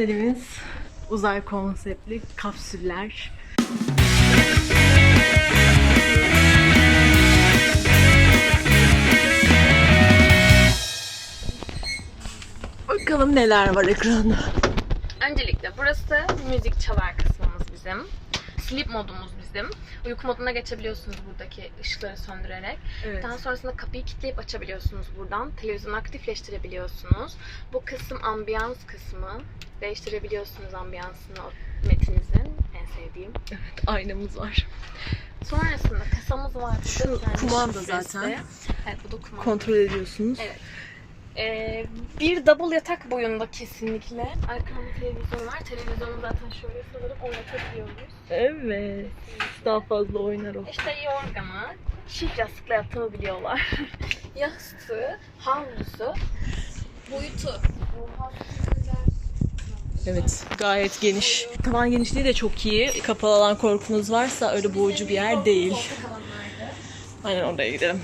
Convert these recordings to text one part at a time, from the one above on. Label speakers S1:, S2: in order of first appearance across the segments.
S1: hostelimiz uzay konseptli kapsüller. Bakalım neler var ekranda.
S2: Öncelikle burası müzik çalar kısmımız bizim. Sleep modumuz bizim. Uyku moduna geçebiliyorsunuz buradaki ışıkları söndürerek.
S1: Evet.
S2: Daha sonrasında kapıyı kilitleyip açabiliyorsunuz buradan. Televizyonu aktifleştirebiliyorsunuz. Bu kısım ambiyans kısmı. Değiştirebiliyorsunuz ambiyansını metinizin. En sevdiğim.
S1: Aynamız var.
S2: Sonrasında kasamız var. burada.
S1: Şu
S2: Kendi
S1: kumanda
S2: şifresi.
S1: zaten.
S2: Evet bu da kumanda.
S1: Kontrol ediyorsunuz.
S2: Evet. Ee, bir double yatak boyunda kesinlikle. Arkamda televizyon var. Televizyonu zaten şöyle sanırım oynatabiliyoruz.
S1: Evet. Daha fazla oynar o.
S2: İşte yorganı, çift yastıkla yattığımı biliyorlar. Yastığı, havlusu, boyutu.
S1: Evet, gayet geniş. Tavan genişliği de çok iyi. Kapalı alan korkunuz varsa öyle boğucu bir yer değil. Aynen oraya gidelim.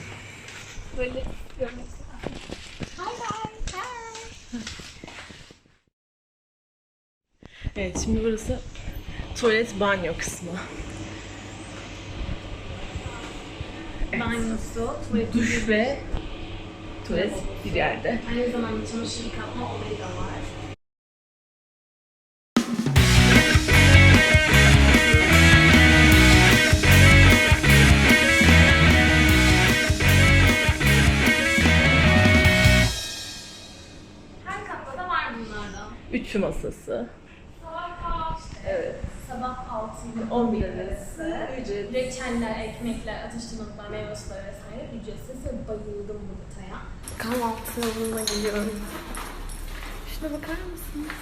S2: Böyle görmek.
S1: Evet, şimdi burası tuvalet banyo kısmı.
S2: Banyosu, tuvaleti.
S1: Duş ve tuvalet bir yerde.
S2: Aynı zamanda çamaşır yıkatma olayı da var.
S1: Ütü masası.
S2: Evet. Sabah 6 ile
S1: 11
S2: arası. Reçeller, ekmekler, atıştırmalıklar, meyve suları vesaire ücretsiz ve bayıldım bu detaya. Kahvaltı yoluna geliyorum. Şuna bakar mısınız?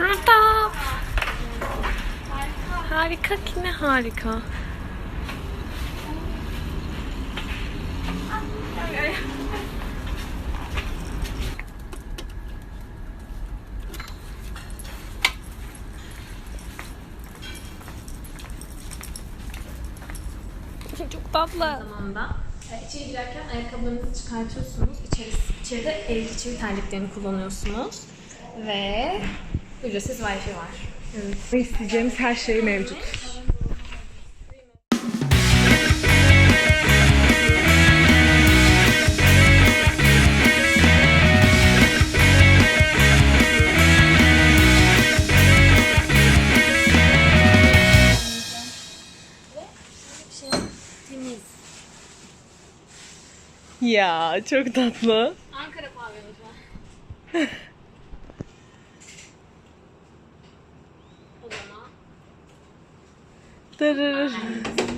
S2: Burada. Harika ki ne harika. Çok tatlı. Zamanda e, içeri girerken ayakkabılarınızı çıkartıyorsunuz. İçeri, içeride el içeri terliklerini kullanıyorsunuz. Ve ücretsiz Wi-Fi var.
S1: Evet. İsteyeceğimiz her şey mevcut. Ya çok tatlı.
S2: Ankara pavyonu şu an. o zaman
S1: Tırırır.